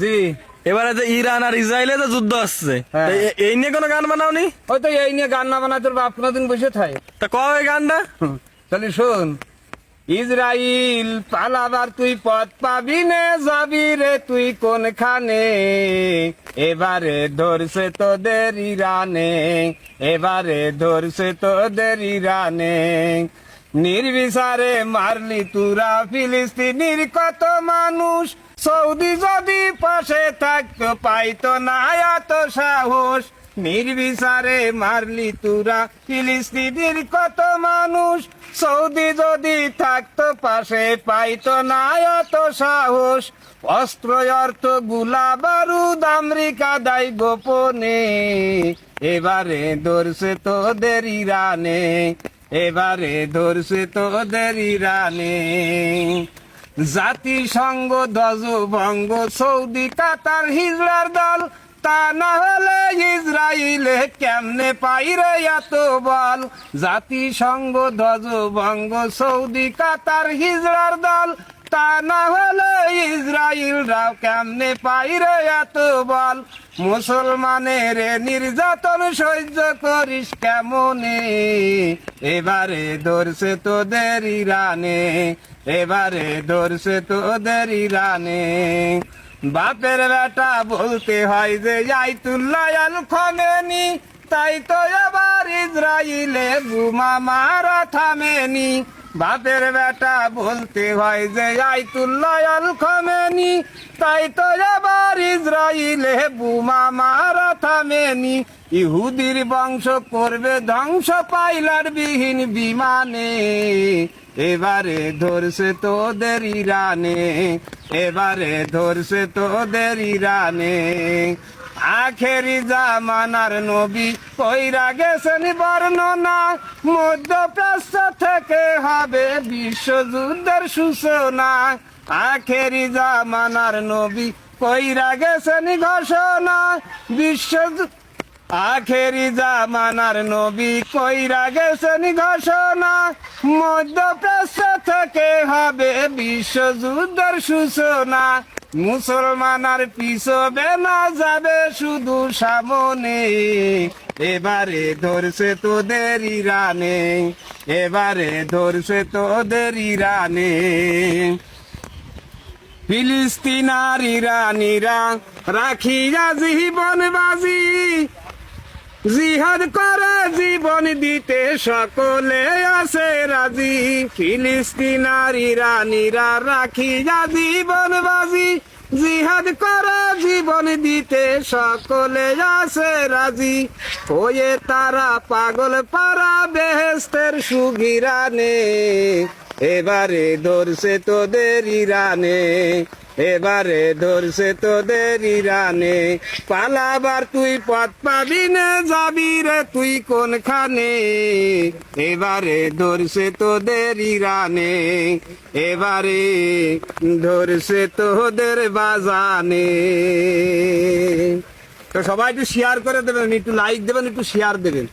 জি। এবারে যে ইরান আর ইসরায়েলে যে যুদ্ধ আসছে হ্যাঁ। তা এই নিয়ে কোনো গান বানাওনি? ওই তো এই নিয়ে গান না বানায় তোর বাপ কোনোদিন বসে থাকে। তা কবে এই গানটা? তাহলে শোন। ইসরাইল পালাবার তুই পথ পাবি নে যাবি রে তুই কোনখানে? এবারে ধরছে তোদের ইরানে এবারে ধরছে তোদের ইরানে। নির্বিচারে মারলি তুরা ফিলিস্তিনির কত মানুষ সৌদি যদি পাশে থাকতো, পাইতো না এত সাহস। নির্বিচারে মারলি তুরা, ফিলিস্তিনির কত মানুষ। সৌদি যদি থাকতো, পাশে পাইতো না এত সাহস। অস্ত্র, অর্থ, গুলা, বারুদ আমেরিকা দায় গোপনে। এবারে ধরছে তোদের ইরানে, এবারে ধরছে তোদের ইরানে। জাতিসংঘ ভঙ্গ সৌদি, কাতার, হিজলার দল। তা না হলে ইসরায়েলে কেমনে পাইরে এত বল? জাতিসংঘ ভঙ্গ সৌদি, কাতার, হিজলার দল। তা না হলে ইসরায়েলরাও কেমনে পাইরে এত বল? মুসলমানের নির্যাতন সহ্য করিস কেমনে? এবারে ধরছে তোদের ইরানে, এবারে ধরছে তোদের ইরানে। বাপের বেটা বলতে হয় যে, আইতুল্লাহ খমেনি তাই তো এবার ইসরায়েলে বুমা মারা থামেনি। বাপের বেটা বলতে হয় যে, আইতুল্লাহ খমেনি তাই তো এবার ইসরায়েলে বুমা মারা থামেনি। ইহুদির বংশ করবে ধ্বংস পাইলার বিহীন বিমানে। এবারে ধরছে তোদের ইরানে, এবারে ধরছে তোদের ইরানে। আখেরি জামানার নবী কইরা গেছেন বর্ণনা, মধ্যপ্রাচ্য থেকে হবে বিশ্বযুদ্ধের সূচনা। আখেরি জামানার নবী কইরা গেছেন ঘোষণা বিশ্বযুদ্ধ আখেরি জামানার নবী কইরা গেছেন ঘোষণা, মধ্যপ্রাচ্য থেকে হবে বিশ্বযুদ্ধের সূচনা। মুসলমান আর পিছবে না যাবে শুধু সামনে। এবারে ধরছে তোদের ইরানে, এবারে ধরছে তোদের ইরানে। ফিলিস্তিনার ইরানিরা রাখিয়া জীবন বাজি জিহাদ করে জীবন দিতে সকলে আছে রাজি। ফিলিস্তিন আর ইরানিরা রাখিয়া জীবন বাজি। জিহাদ করে জীবন দিতে সকলে আছে রাজি। হয়ে তারা পাগল পারা বেহেস্তের সুগিরানে। এবারে ধরছে তোদের ইরানে, এবারে ধরছে তোদের ইরানে। পালাবার তুই পথ পাবি না যাবি রে তুই কোনখানে? এবারে ধরছে তোদের ইরানে, এবারে ধরছে তোদের বাজানে। তো সবাই একটু শেয়ার করে দেবেন, একটু লাইক দেবেন, একটু শেয়ার দেবেন।